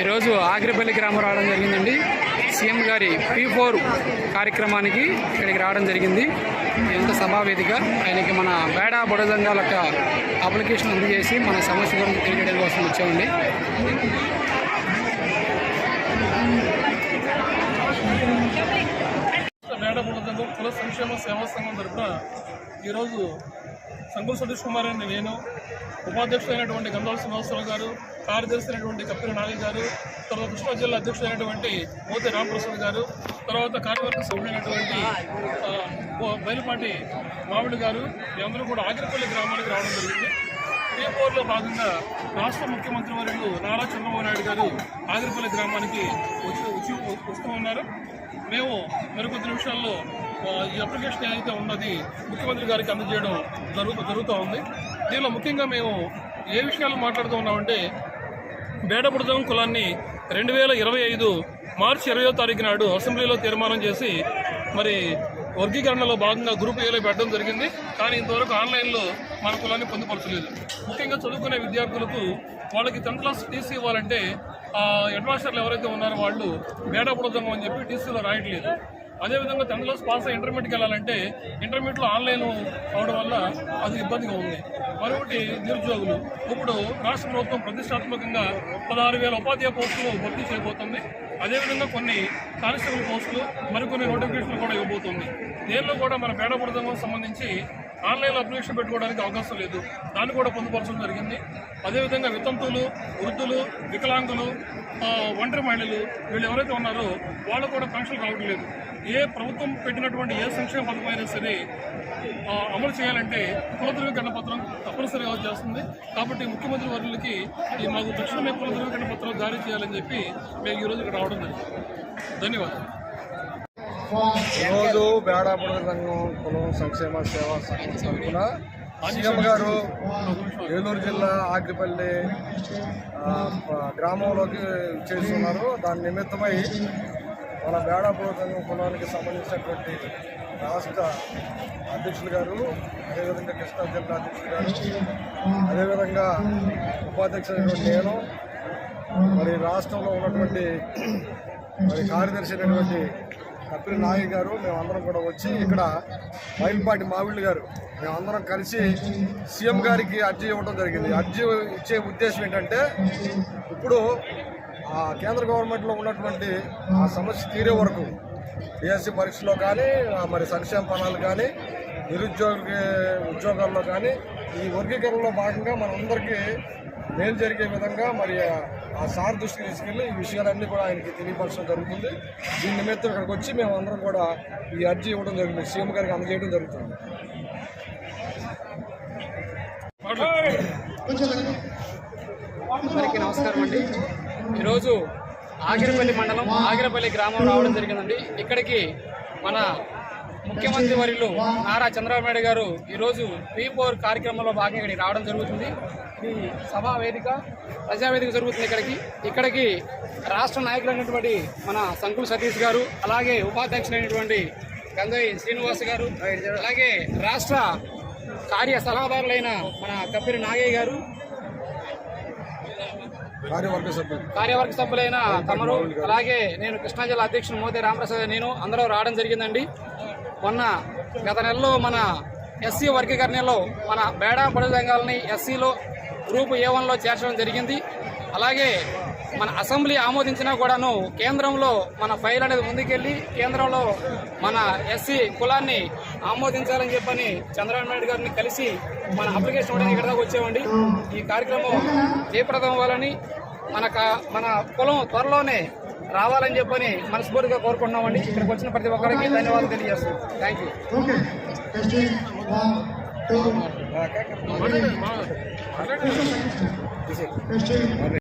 ఈరోజు ఆగిరిపల్లి గ్రామం రావడం జరిగిందండి. సీఎం గారి పీ ఫోర్ కార్యక్రమానికి ఇక్కడికి రావడం జరిగింది. ఎంత సభావేదిక. ఆయనకి మన బేడ బుడదంగాల యొక్క అప్లికేషన్ అందజేసి మన సమస్య గురించి తెలియడం కోసం వచ్చామండి. మేడబుడదంగం కుల సంక్షేమ సేవా సంఘం తరఫున ఈరోజు సంగుల సతీష్ కుమార్ అని నేను ఉపాధ్యక్షుడైనటువంటి గంధాల శ్రీనివాసరావు గారు కార్యదర్శి అయినటువంటి కప్పిరి నాగ గారు తర్వాత కృష్ణా జిల్లా అధ్యక్షుడైనటువంటి మోతి రామప్రసాద్ గారు తర్వాత కార్యవర్గ సభ్యుడైనటువంటి బయలుపాటి మామిడి గారు మేమందరూ కూడా ఆగిరిపల్లి గ్రామానికి రావడం జరిగింది. టీ భాగంగా రాష్ట్ర ముఖ్యమంత్రి వర్యులు నారా చంద్రబాబు నాయుడు గారు ఆగిరిపల్లి గ్రామానికి వచ్చి వస్తూ ఉన్నారు. మేము మరికొద్ది నిమిషాల్లో ఈ అప్లికేషన్ ఏదైతే ఉన్నది ముఖ్యమంత్రి గారికి అందజేయడం జరుగుతూ జరుగుతూ ఉంది. దీనిలో ముఖ్యంగా మేము ఏ విషయాలు మాట్లాడుతూ ఉన్నామంటే బేడబుడదం కులాన్ని రెండు వేల ఇరవై ఐదు మార్చి ఇరవయో తారీఖు నాడు అసెంబ్లీలో తీర్మానం చేసి మరి వర్గీకరణలో భాగంగా గ్రూప్ ఏలో పెట్టడం జరిగింది. కానీ ఇంతవరకు ఆన్లైన్లో మన కులాన్ని పొందుపరచలేదు. ముఖ్యంగా చదువుకునే విద్యార్థులకు వాళ్ళకి టెన్త్ క్లాస్ టీసీ ఇవ్వాలంటే ఆ ఎవరైతే ఉన్నారో వాళ్ళు బేడబుడదం అని చెప్పి టీసీలో రాయట్లేదు. అదేవిధంగా టెన్త్ క్లాస్ పాస్ అయ్యి ఇంటర్మీడియట్కి వెళ్ళాలంటే ఇంటర్మీడియట్లో ఆన్లైన్ అవడం వల్ల అది ఇబ్బందిగా ఉంది. మరొకటి నిరుద్యోగులు. ఇప్పుడు రాష్ట్ర ప్రభుత్వం ప్రతిష్టాత్మకంగా పదహారు వేల ఉపాధ్యాయ పోస్టులు భర్తీ చేయబోతుంది. అదేవిధంగా కొన్ని కానిస్టేబుల్ పోస్టులు మరికొన్ని నోటిఫికేషన్లు కూడా ఇవ్వబోతుంది. దీనిలో కూడా మన పేడబుడదం సంబంధించి ఆన్లైన్లో అప్లికేషన్ పెట్టుకోవడానికి అవకాశం లేదు. దాన్ని కూడా పొందుపరచడం జరిగింది. అదేవిధంగా వితంతువులు వృద్ధులు వికలాంగులు ఒంటరి మహిళలు వీళ్ళు ఎవరైతే ఉన్నారో వాళ్ళు కూడా పెన్షన్ రావడం లేదు. ఏ ప్రభుత్వం పెట్టినటువంటి ఏ సంక్షేమ పథకం అయినా సరే అమలు చేయాలంటే కుల ధృవీకరణ పత్రం తప్పనిసరిగా చేస్తుంది. కాబట్టి ముఖ్యమంత్రి వర్యులకి ఈ మాకు తక్షణమే కుల ధృవీకరణ పత్రం జారీ చేయాలని చెప్పి మేము ఈరోజు ఇక్కడ రావడం జరిగింది ధన్యవాదాలు ఈరోజు బేడాపుడ సంఘం కులం సంక్షేమ సేవా సంఘం తరఫున సీఎం గారు ఏలూరు జిల్లా ఆగ్రిపల్లి గ్రామంలోకి చేస్తున్నారు. దాని నిమిత్తమై మన బేడాపుడ సంఘం కులానికి సంబంధించినటువంటి రాష్ట్ర అధ్యక్షులు గారు అదేవిధంగా కృష్ణా జిల్లా అధ్యక్షులు గారు అదేవిధంగా ఉపాధ్యక్షులైనటువంటి నేను మరి రాష్ట్రంలో ఉన్నటువంటి మరి కార్యదర్శి అయినటువంటి కపిల్ నాయక్ గారు మేమందరం కూడా వచ్చి ఇక్కడ బయలుపాటి మావిళ్ళు గారు మేమందరం కలిసి సీఎం గారికి అర్జీ ఇవ్వడం జరిగింది. అర్జీ ఇచ్చే ఉద్దేశం ఏంటంటే ఇప్పుడు ఆ కేంద్ర గవర్నమెంట్లో ఉన్నటువంటి ఆ సమస్య తీరే వరకు బీఎస్సీ పరీక్షలో కానీ మరి సంక్షేమ పనాలు కానీ నిరుద్యోగ ఉద్యోగాల్లో కానీ ఈ వర్గీకరణలో భాగంగా మనందరికీ మేలు జరిగే విధంగా మరి ఆ- సార్ దృష్టికి తీసుకెళ్ళి ఈ విషయాలన్నీ కూడా ఆయనకి తెలియపరచడం జరుగుతుంది. దీని నిమిత్తం ఇక్కడికి వచ్చి మేము అందరం కూడా ఈ అర్జీ ఇవ్వడం జరుగుతుంది సీఎం గారికి అందజేయడం జరుగుతుంది. అందరికీ నమస్కారం అండి. ఈరోజు ఆగిరపల్లి మండలం ఆగిరపల్లి గ్రామం రావడం జరిగిందండి. ఇక్కడికి మన ముఖ్యమంత్రి వర్యులు నారా చంద్రబాబు నాయుడు గారు ఈరోజు పీ ఫోర్ కార్యక్రమంలో భాగంగా ఇక్కడికి రావడం జరుగుతుంది. ఈ సభా వేదిక ప్రజావేదిక జరుగుతుంది ఇక్కడికి. ఇక్కడికి రాష్ట్ర నాయకులైనటువంటి మన సంకుల్ సతీష్ గారు అలాగే ఉపాధ్యక్షులైనటువంటి గంగయ్య శ్రీనివాస్ గారు అలాగే రాష్ట్ర కార్య సలహాదారులైన మన కప్పిరి నాగయ్య గారు కార్యవర్గ సభ్యులైన తమరు అలాగే నేను కృష్ణా జిల్లా అధ్యక్షుడు మోదీ రామప్రసాద్ నేను అందరూ రావడం జరిగిందండి. మొన్న గత నెలలో మన ఎస్సీ వర్గీకరణలో మన బేడా బడుదంగాలని ఎస్సీలో గ్రూప్ ఏ వన్లో చేర్చడం జరిగింది. అలాగే మన అసెంబ్లీ ఆమోదించినా కూడాను కేంద్రంలో మన ఫైల్ అనేది ముందుకెళ్ళి కేంద్రంలో మన ఎస్సీ కులాన్ని ఆమోదించాలని చెప్పని చంద్రబాబు నాయుడు గారిని కలిసి మన అప్లికేషన్ ఇవ్వడానికి ఇక్కడ దాకా వచ్చామండి. ఈ కార్యక్రమం జయప్రదం అవ్వాలని మన కా- మన కులం త్వరలోనే రావాలని చెప్పని మనస్ఫూర్తిగా కోరుకుంటున్నామండి. ఇక్కడికి వచ్చిన ప్రతి ఒక్కరికి ధన్యవాదాలు తెలియజేస్తున్నాం. Thank you.